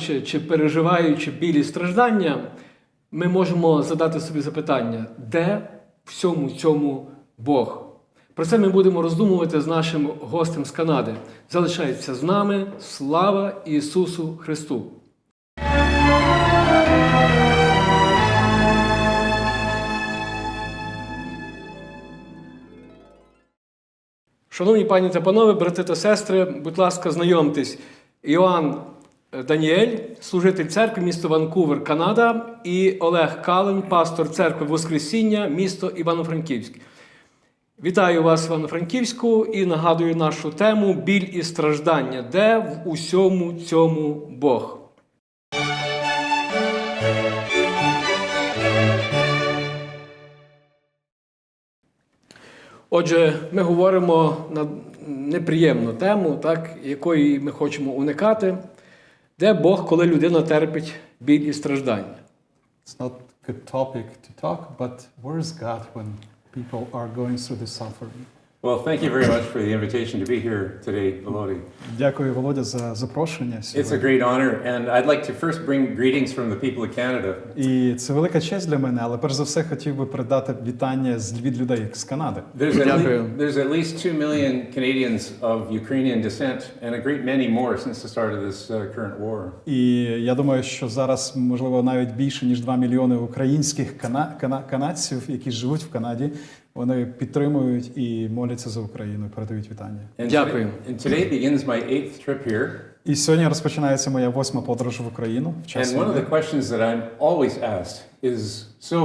бачачи чи переживаючи біль і страждання, ми можемо задати собі запитання, де всьому цьому Бог? Про це ми будемо роздумувати з нашим гостем з Канади. Залишається з нами. Слава Ісусу Христу! Шановні пані та панове, брати та сестри, будь ласка, знайомтесь. Іоанн Даніель, служитель церкви, місто Ванкувер, Канада, і Олег Калин, пастор церкви Воскресіння, місто Івано-Франківськ. Вітаю вас, Івано-Франківську, і нагадую нашу тему біль і страждання, де в усьому цьому Бог. Отже, ми говоримо на неприємну тему, так, якої ми хочемо уникати, де Бог, коли людина терпить біль і страждання. It's not a good topic to talk, but where is God when people are going through the suffering? Well, thank you very much for the invitation to be here today, Volody. Дякую, Володя, за запрошення It's a сьогодні. great honor, and I'd like to first bring greetings from the people of Canada. І це велика честь для мене, але перш за все хотів би передати вітання з від людей з Канади. There's at, Дякую. there's at least 2 million Canadians of Ukrainian descent, and a great many more since the start of this uh, current war. І я думаю, що зараз можливо навіть більше ніж 2 мільйони українських кана- кана- канадців, які живуть в Канаді. Вони підтримують і моляться за Україну, передають вітання. Дякую. and today begins my eighth trip here. І сьогодні розпочинається моя восьма подорож в Україну. В час And one of the questions that I'm always asked is So,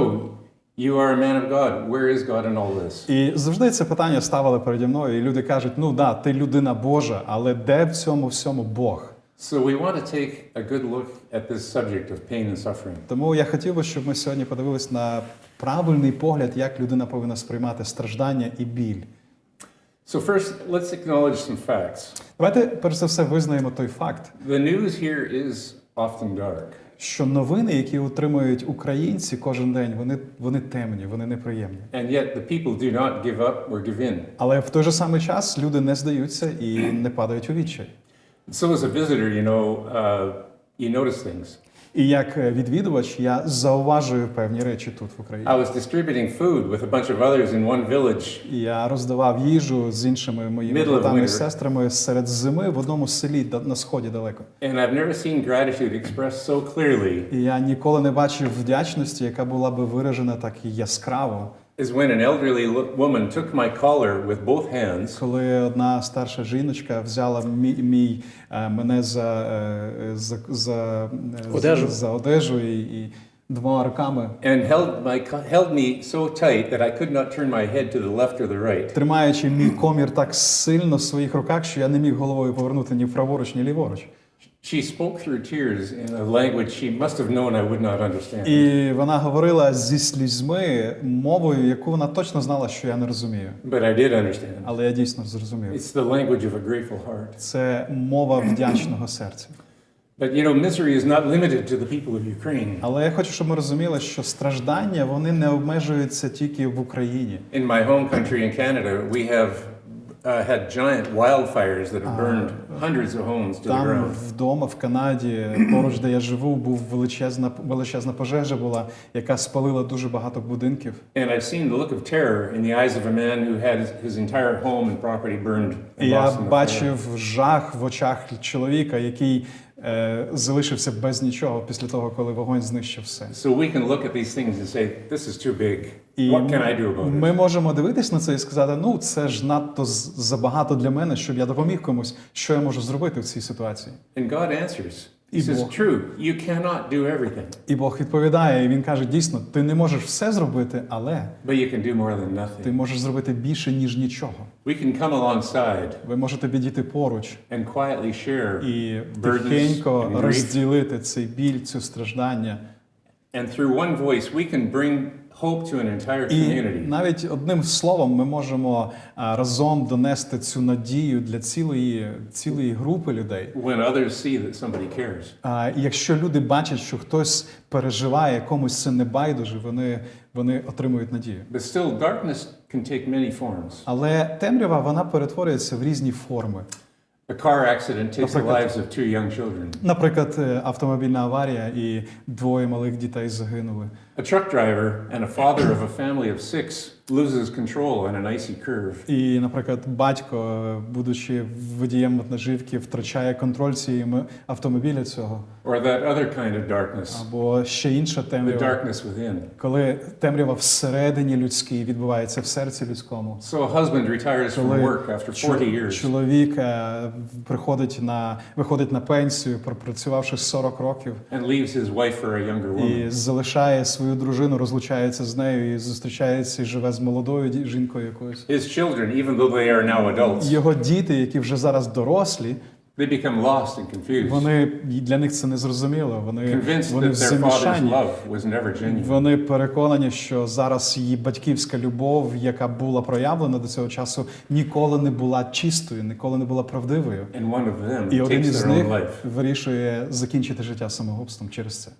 you are a man of God. Where is God in all this? І завжди це питання ставили переді мною, і люди кажуть: ну да, ти людина Божа, але де в цьому всьому Бог? So, we want to take a good look at this subject of pain and suffering. Тому я хотів би, щоб ми сьогодні подивились на правильний погляд, як людина повинна сприймати страждання і біль. So, first, let's acknowledge some facts. Давайте перш за все визнаємо той факт, The news here is often dark. що новини, які отримують українці кожен день, вони, вони темні, вони неприємні. And yet, the people do not give up or give in. Але в той же самий час люди не здаються і не падають у відчай. So, as a visitor, you know, uh, you notice things. І як е, відвідувач я зауважую певні речі тут в Україні. I was distributing food with a bunch of others in one village, Я роздавав їжу з іншими моїми Middle of братами і winter. сестрами серед зими в одному селі да- на сході далеко. and I've never seen gratitude expressed so clearly І я ніколи не бачив вдячності, яка була би виражена так яскраво, as when an elderly woman took my collar with both hands коли одна старша жіночка взяла мій, мій е, мене за, е, за, за, е, Одежу. за, одежу і, і двома руками, and held, my, held me so tight that I could not turn my head to the left or the right. тримаючи мій комір так сильно в своїх руках, що я не міг головою повернути ні праворуч, ні ліворуч. She spoke through tears in a language she must have known I would not understand. І вона говорила зі слізьми мовою, яку вона точно знала, що я не розумію. But I did understand. Але я дійсно зрозумів. It's the language of a grateful heart. Це мова вдячного серця. But you know, misery is not limited to the people of Ukraine. Але я хочу, щоб ми розуміли, що страждання вони не обмежуються тільки в Україні. In my home country in Canada, we have uh, had giant wildfires that have burned hundreds of homes to the Там ground. вдома, в Канаді, поруч, де я живу, був величезна величезна пожежа була, яка спалила дуже багато будинків. And I've seen the look of terror in the eyes of a man who had his, his entire home and property burned І and я in the fire. бачив жах в очах чоловіка, який е, залишився без нічого після того, коли вогонь знищив все. So we can look at these things and say, this is too big. І What can I do about ми можемо дивитись на це і сказати: ну це ж надто забагато для мене, щоб я допоміг комусь. Що я можу зробити в цій ситуації? And God answers. І says, Бог. true, you cannot do everything, І Бог відповідає, і він каже: дійсно, ти не можеш все зробити, але but you can do more than ти nothing. можеш зробити більше ніж нічого. We can come alongside Ви можете підійти поруч and quietly share і burdens тихенько and grief. розділити цей біль, цю страждання. And through one voice, we can bring hope to an entire І навіть одним словом ми можемо а, разом донести цю надію для цілої, цілої групи людей. When others see that somebody cares. А і якщо люди бачать, що хтось переживає, комусь це не байдуже, вони, вони отримують надію. But still, darkness can take many forms. Але темрява вона перетворюється в різні форми. A car accident takes the lives of two young children. Наприклад, е, автомобільна аварія і двоє малих дітей загинули. A truck driver and a father of a family of six loses control on an icy curve. І, наприклад, батько, будучи водієм вантажівки, втрачає контроль цієї автомобіля цього, Or that other kind of darkness, або ще інша the темрява, darkness within. коли темрява всередині людській відбувається в серці людському. So a husband retires from work after 40 years чоловік е, приходить на виходить на пенсію, пропрацювавши 40 років, and leaves his wife for a younger і залишає свою дружину, розлучається з нею і зустрічається і живе з молодою жінкою якоюсь. His children, even though they are now adults, Його діти, які вже зараз дорослі, they become lost and confused, вони для них це не зрозуміло. Вони, convinced вони that в their father's замішанні. love was never genuine. Вони переконані, що зараз її батьківська любов, яка була проявлена до цього часу, ніколи не була чистою, ніколи не була правдивою. And one of them І один із них вирішує закінчити життя самогубством через це.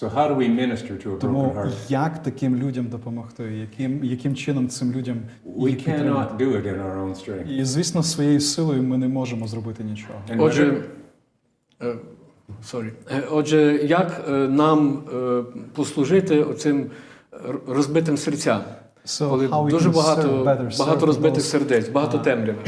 So how do we minister to a broken Тому heart? як таким людям допомогти? Яким, яким чином цим людям We їх підтримати? cannot do it in our own strength. І звісно, своєю силою ми не можемо зробити нічого. And Отже, whatever- е, sorry. Е, Отже, як е, нам е, послужити оцим р- розбитим серцям? So Коли how we дуже can багато, serve better, багато serve розбитих those, сердець, багато а, темряви.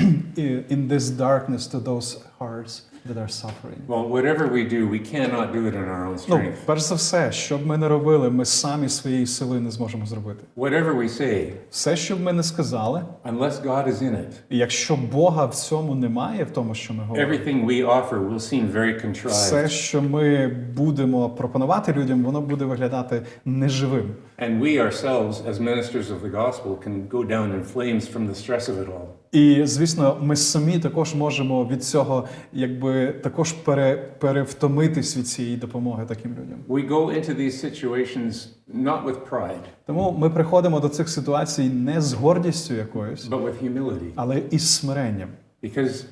in this darkness to those hearts that are suffering. Well, whatever we do, we cannot do it in our own Ну, strength. перш за все, що б ми не робили, ми самі своєї сили не зможемо зробити. Whatever we say, Все, що б ми не сказали, unless God is in it, і якщо Бога в цьому немає, в тому, що ми говоримо, everything we offer will seem very все, contrived. що ми будемо пропонувати людям, воно буде виглядати неживим. And we ourselves, as ministers of the gospel, can go down in flames from the stress of it all. І звісно, ми самі також можемо від цього, якби також пере, перевтомитись від цієї допомоги таким людям. We go into these situations not with pride, Тому ми приходимо до цих ситуацій не з гордістю якоюсь, but with humility. але із смиренням. Because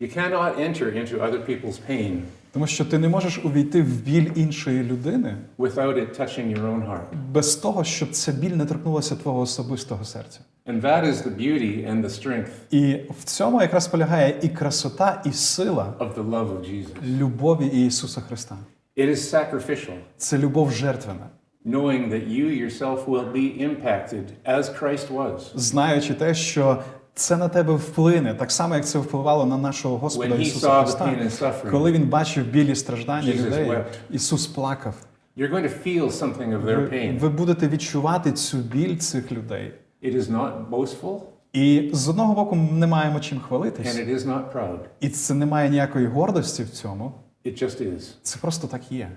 you cannot enter into other people's pain Тому що ти не можеш увійти в біль іншої людини without it touching your own heart. без того, щоб ця біль не торкнулася твого особистого серця. And that is the beauty and the strength І в цьому якраз полягає і красота, і сила of the love of Jesus. любові Ісуса Христа. It is sacrificial, Це любов жертвена, knowing that you yourself will be impacted as Christ was знаючи те, що це на тебе вплине, так само як це впливало на нашого Господа when he Ісуса saw the Христа. pain and suffering. Коли він бачив білі страждання Jesus людей, wept. Ісус плакав. You're going to feel something of their Ви, pain. ви будете відчувати цю біль цих людей. It is not boastful І з одного боку не маємо чим and it is not proud. і це немає ніякої гордості в цьому. It just is. Це просто так є.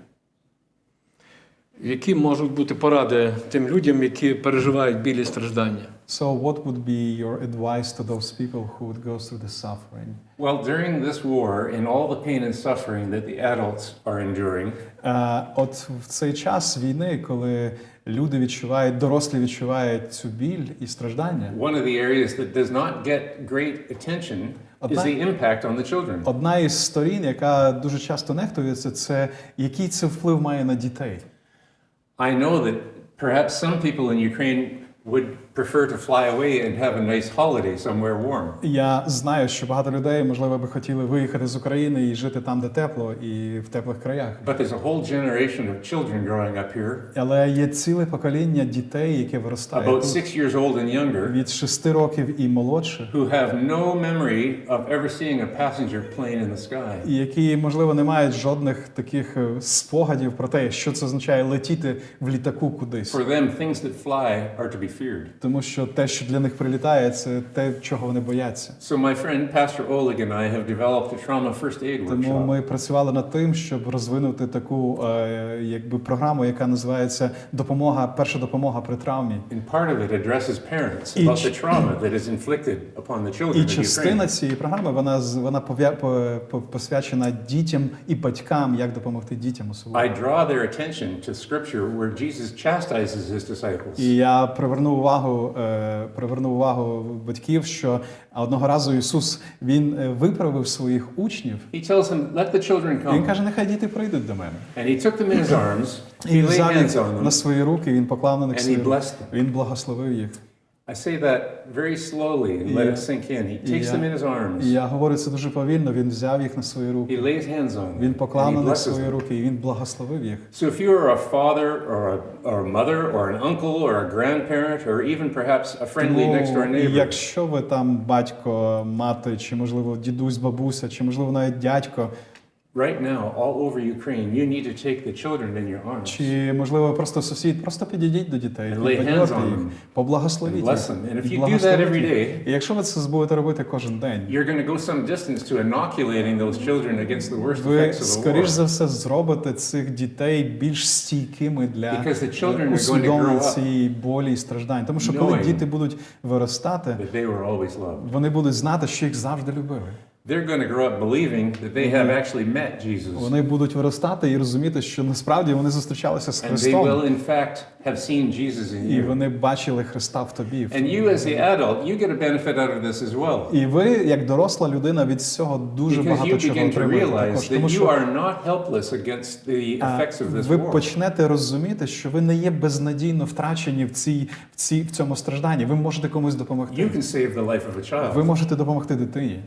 Які можуть бути поради тим людям, які переживають білі страждання? So, what would be your advice to those people who would go through the suffering? Well, during this war, in all the pain and suffering that the adults are enduring, Е, от в цей час війни, коли люди відчувають, дорослі відчувають цю біль і страждання, one of the areas that does not get great attention is Одна- the impact on the children. одна із сторін, яка дуже часто нехтується, це який це вплив має на дітей. I know that perhaps some people in Ukraine would prefer to fly away and have a nice holiday somewhere warm. Я знаю, що багато людей, можливо, би хотіли виїхати з України і жити там, де тепло, і в теплих краях. But there's a whole generation of children growing up here, Але є ціле покоління дітей, яке виростає about тут, six years old and younger, від 6 років і молодших, who have no memory of ever seeing a passenger plane in the sky. і які, можливо, не мають жодних таких е, спогадів про те, що це означає летіти в літаку кудись. For them, things that fly are to be feared. Тому що те, що для них прилітає, це те, чого вони бояться. So my friend Pastor Oleg and I have developed a trauma first aid Тому ми працювали над тим, щоб розвинути таку е, якби програму, яка називається допомога, перша допомога при травмі. And part of it addresses parents about the trauma that is inflicted upon the children І частина цієї програми вона вона посвячена дітям і батькам, як допомогти дітям особливо. I draw their attention to scripture where Jesus chastises his disciples. І я привернув увагу, е, привернув увагу батьків, що одного разу Ісус він е, виправив своїх учнів. He tells them, Let the children come. Він каже, нехай діти прийдуть до мене. And he took them in his arms, І he laid взяв hands на свої руки, він поклав на них свої руки. Він благословив їх. I say that very slowly and let it sink in. He takes them in his arms. І я говорю це дуже повільно. Він взяв їх на свої руки. He lays hands on them. Він поклав на них свої руки, і він благословив їх. So if you are a father or a, or a mother or an uncle or a grandparent or even perhaps a friendly next door neighbor, якщо ви там батько, мати, чи можливо дідусь, бабуся, чи можливо навіть дядько, right now, all over Ukraine, you need to take the children in your arms чи можливо просто сусід, просто підійдіть до дітей, And lay hands підбадьорте on їх, them. поблагословіть їх. them. And if you do that благословіть every їх. day, І якщо ви це будете робити кожен день, you're going to go some distance to inoculating those children against the worst ви effects of the скоріш war. за все зробите цих дітей більш стійкими для Because the children are going to усвідомлення grow up цієї болі і страждань. Тому що коли knowing діти будуть виростати, that they were always loved. вони будуть знати, що їх завжди любили. They're going to grow up believing that they have actually met Jesus. Вони будуть виростати і розуміти, що насправді вони зустрічалися з And they Христом, will, in fact, have seen Jesus in і you. вони бачили Христа в тобі. And you, as the adult, you get a benefit out of this as well. І ви, як доросла людина, від цього дуже Because багато чого begin to отримуєте. realize Також that you що are not helpless against the effects of this ви war. почнете розуміти, що ви не є безнадійно втрачені в цій в цій в цьому стражданні. Ви можете комусь You допомогти. can save the life of a Ви можете допомогти дитині.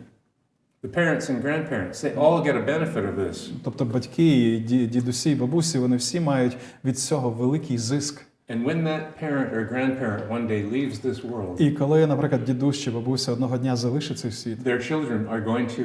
The parents and grandparents, they all get a benefit of this. Тобто батьки, дідусі, бабусі, вони всі мають від цього великий зиск. And when that parent or grandparent one day leaves this world, І коли, наприклад, дідусь чи бабуся одного дня залишить цей світ, their children are going to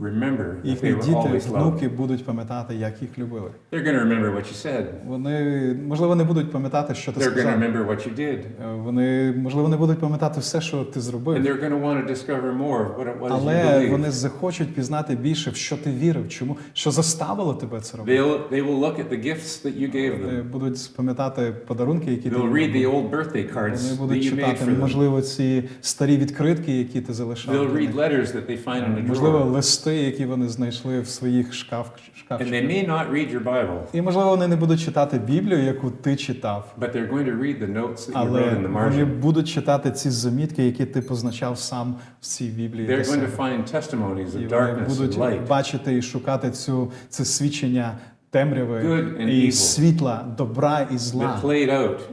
remember that їхні they were діти, always loved. внуки будуть пам'ятати, як їх любили. They're going to remember what you said. Вони можливо не будуть пам'ятати, що ти They're going to сказав. remember what you did. Е, Вони можливо не будуть пам'ятати все, що ти And зробив, they're going to want to discover more of what it was you але believed. вони захочуть пізнати більше, в що ти вірив, чому що заставило тебе це робити. They'll, they will look at the gifts that you gave Е, them. Будуть пам'ятати подарунки, які ти read the old birthday cards Вони that будуть читати, можливо, ці старі відкритки, які ти залишав. They'll read letters that they find in a Можливо, листи, які вони знайшли в своїх шкаф, And they may not read your Bible, І можливо, вони не будуть читати Біблію, яку ти читав. but they're going to read the notes that you wrote in the вони будуть читати ці замітки, які ти позначав сам в цій Біблії. They're going to find testimonies of darkness and будуть light. бачити і шукати цю це свідчення темряви і світла, добра і зла,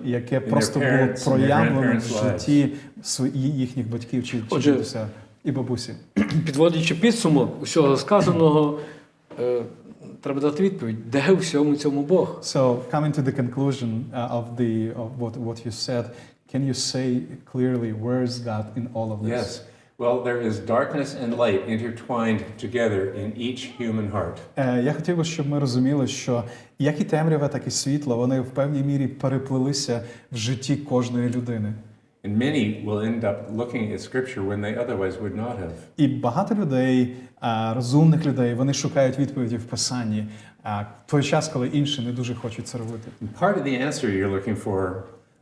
яке просто було проявлено в житті свої- їхніх батьків чи, чи дідуся і бабусі. Підводячи підсумок усього сказаного, е, треба дати відповідь, де у всьому цьому Бог? So coming to the conclusion uh, of the of what what you said, can you say clearly where is God in all of this? Yes. Well, there is darkness and light intertwined together in each human heart. Е, Я хотів би, щоб ми розуміли, що як і темрява, так і світло, вони в певній мірі переплилися в житті кожної людини. And many will end up looking at Scripture when they otherwise would not have. І багато людей, а, розумних людей, вони шукають відповіді в писанні. А в той час, коли інші не дуже хочуть це робити. And part of the answer you're looking for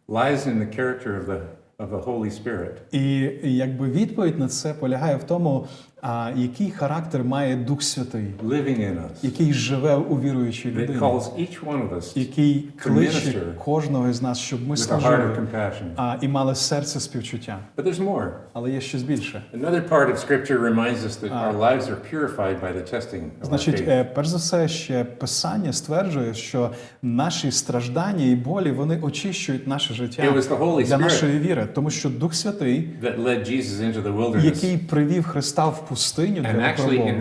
lies in the character of the, of the Holy Spirit. І якби відповідь на це полягає в тому, а, який характер має Дух Святий, living in us який живе у віруючій that людині, calls each one of us який to кличе minister кожного із нас, щоб ми with a heart of служили compassion. а, і мали серце співчуття. But there's more. Але є щось більше. Another part of Scripture reminds us that our lives are purified by the testing of our Значить, faith. е, перш за все, ще писання стверджує, що наші страждання і болі вони очищують наше життя It was the Holy для Spirit нашої віри, тому що Дух Святий, that led Jesus into the wilderness який привів Христа в пустиню для actually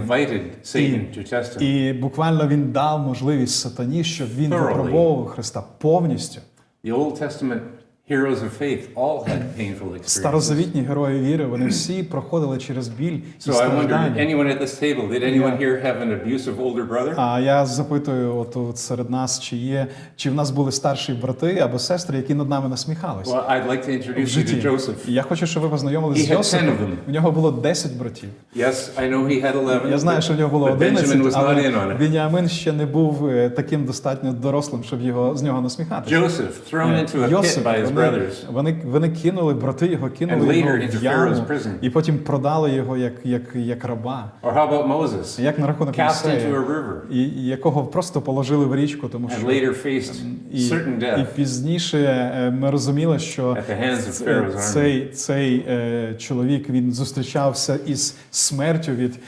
І, і буквально він дав можливість сатані, щоб він випробовував Христа повністю. The Old Testament heroes of faith all had painful experiences. Старозавітні герої віри, вони всі проходили через біль і So I wonder, страждання. anyone at this table, did anyone here have an abusive older brother? А я запитую, от, серед нас, чи є, чи в нас були старші брати або сестри, які над нами насміхалися. Well, I'd like to в introduce you житті. to Joseph. І Я хочу, щоб ви познайомилися He з had 10 of them. У нього було 10 братів. Yes, I know he had 11. Я знаю, що в нього було but 11, Benjamin was not in on але it. Веніамин ще не був е, таким достатньо дорослим, щоб його з нього насміхатися. Joseph, thrown Е, into a pit by his brothers. вони, вони кинули, брати його кинули його в яму і потім продали його як, як, як раба. Or how about Moses? Як на рахунок Cast into a river і, якого просто положили в річку, тому що later faced і, certain і пізніше е, ми розуміли, що цей, цей е, чоловік він зустрічався із смертю від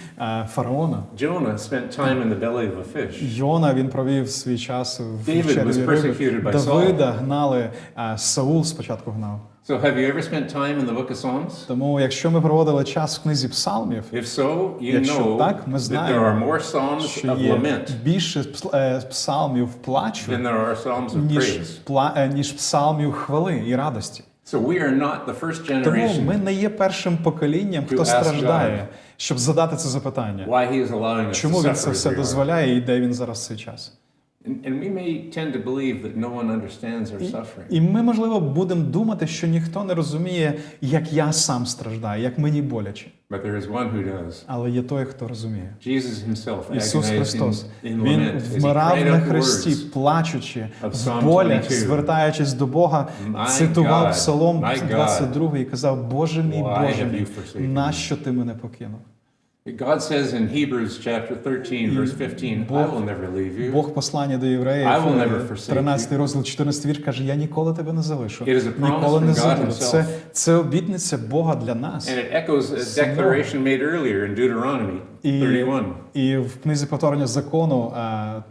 фараона. Jonah spent time in the belly of a fish. Йона він провів свій час в David черві риби. Давида гнали е, Саул спочатку гнав. So, have you ever spent time in the book of Psalms? Тому, якщо ми проводили час в книзі псалмів, If so, you Якщо know так, ми that there знаємо, are more Psalms що of є lament більше пс- е, псалмів плачу, than there are Psalms of ніж, praise. пла- е, ніж псалмів хвали і радості. So, we are not the first Тому generation ми не є першим поколінням, To хто ask страждає, щоб задати це запитання. why He is allowing us Чому to він це suffer все as we are. дозволяє і де він зараз в цей час? And, and we may tend to believe that no one understands our suffering. І ми, можливо, будемо думати, що ніхто не розуміє, як я сам страждаю, як мені боляче. But there is one who does. Але є той, хто розуміє. Jesus himself Ісус Христос. Він вмирав на хресті, плачучи, в болях, звертаючись до Бога, цитував God, Псалом 22 і казав: Боже мій, Боже мій, you forsaken me?» нащо ти мене покинув? God says in Hebrews chapter 13, verse 15, I will never leave you. Бог послання до євреїв, I will never е, forsake 13 розділ, 14 вірш каже: Я ніколи тебе не залишу. It is a promise Ніколи не from God забуду. himself. Це, це обітниця Бога для нас. And it echoes a declaration made earlier in Deuteronomy І, 31. і в книзі повторення закону е,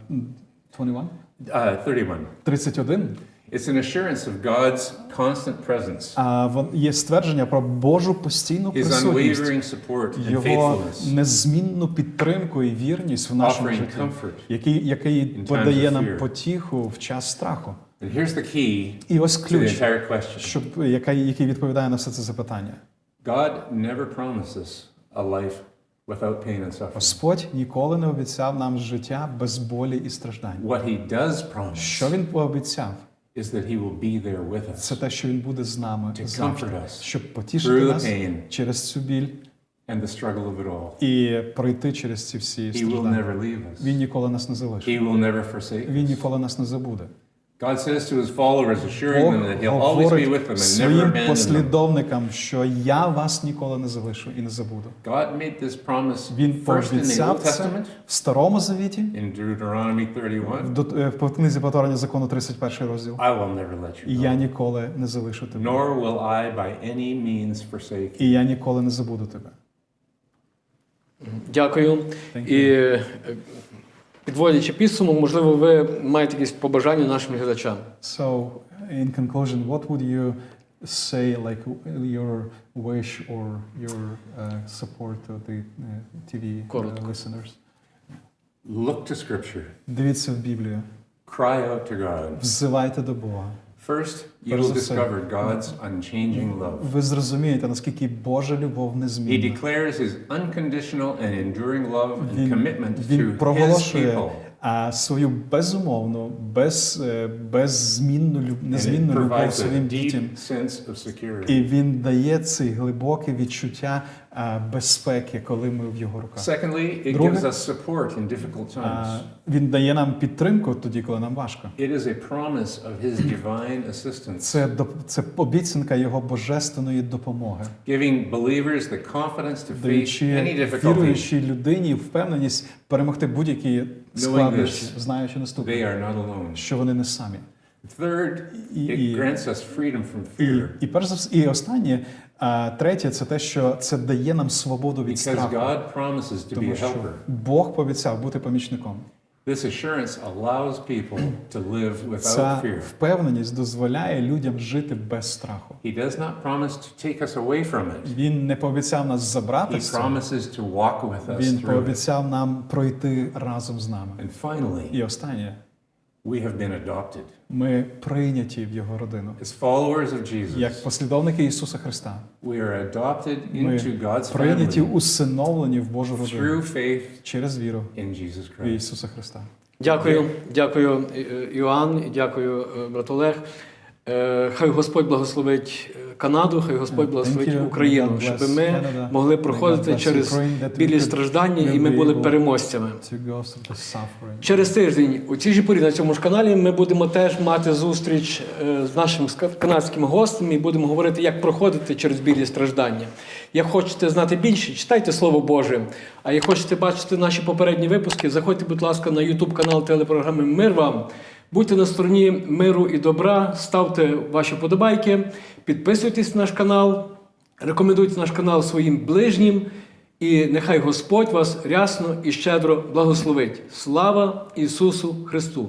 21? Uh, 31. 31 It's an assurance of God's constant presence, а, вон- є ствердження про Божу постійну His присутність, unwavering support and його faithfulness, незмінну підтримку і вірність в нашому offering житті, comfort. який, який times подає of нам fear. потіху в час страху. And here's the key І ось to the ключ, entire question щоб яка, який відповідає на все це запитання. God never promises a life without pain and suffering. Господь ніколи не обіцяв нам життя без болі і страждань. What He does promise Що він пообіцяв? Is that He will be there with us Це те, що він буде з нами To завжди, comfort us щоб потішити нас pain. через цю біль and the struggle of it all. і пройти через ці всі He will страждання. never leave us. Він ніколи нас не залишить. He will never forsake Він ніколи нас не забуде. God says to His followers, assuring them that He'll always be with them and never своїм abandon them. послідовникам, що я вас ніколи не залишу і не забуду. God made this promise Він first in the пообіцяв Old це Testament, в Старому Завіті, in Deuteronomy 31. в е, в книзі повторення закону 31 розділ. I will never let І you я go, ніколи не залишу тебе. nor will I by any means forsake you. І я ніколи не забуду тебе. Дякую. Thank І е, підводячи підсумок, можливо, ви маєте якісь побажання нашим глядачам. So, in conclusion, what would you say, like your wish or your uh, support to the uh, TV uh, listeners? Look to Scripture. Дивіться в Біблію, Cry out to God. взивайте до Бога. First, you Перш will за все. discover God's unchanging love. Ви зрозумієте, наскільки Божа любов He незмінна. declares his unconditional and enduring love and Він- commitment Він to his проголошує people. а, свою безумовну, без, е, беззмінну, люб- And it незмінну любов provides a своїм дітям. deep sense of security. І він дає цей глибоке відчуття безпеки, коли ми в його руках. Secondly, it Друге. gives us support in difficult times. Він дає нам підтримку тоді, коли нам важко. It is a promise of his divine assistance, Це це обіцянка його божественної допомоги, giving believers the confidence to face any difficulty. віруючій людині впевненість перемогти будь-які складнощі, знаючи They наступне, are not alone. що вони не самі. Third, І, it grants us freedom from fear і перш за все, і останнє, а, третє, це те, що це дає нам свободу від because страху. God promises to be Тому a що helper. Бог пообіцяв бути помічником. This assurance allows people to live without Ця fear. впевненість дозволяє людям жити без страху. He does not promise to take us away from it. Він не пообіцяв нас забрати He з цього. promises to walk with us Він through it. пообіцяв нам пройти разом з нами. And finally, І останнє, we have been adopted ми прийняті в його родину. as followers of Як послідовники Ісуса Христа, We are adopted into God's прийняті, усиновлені в Божу родину through faith через віру in Jesus в Ісуса Христа. Дякую, дякую, Іоанн, дякую, е, брат Олег. Е, Хай Господь благословить е, Канаду, хай Господь благословить. Україну, щоб ми могли проходити через білі страждання і ми були переможцями. Через тиждень у цій же порі на цьому ж каналі ми будемо теж мати зустріч е, з нашим канадським гостем і будемо говорити, як проходити через білі страждання. Як хочете знати більше, читайте Слово Боже. А як хочете бачити наші попередні випуски, заходьте, будь ласка, на YouTube канал телепрограми Мир вам. Будьте на стороні миру і добра, ставте ваші подобайки, підписуйтесь на наш канал, рекомендуйте наш канал своїм ближнім. І нехай Господь вас рясно і щедро благословить. Слава Ісусу Христу!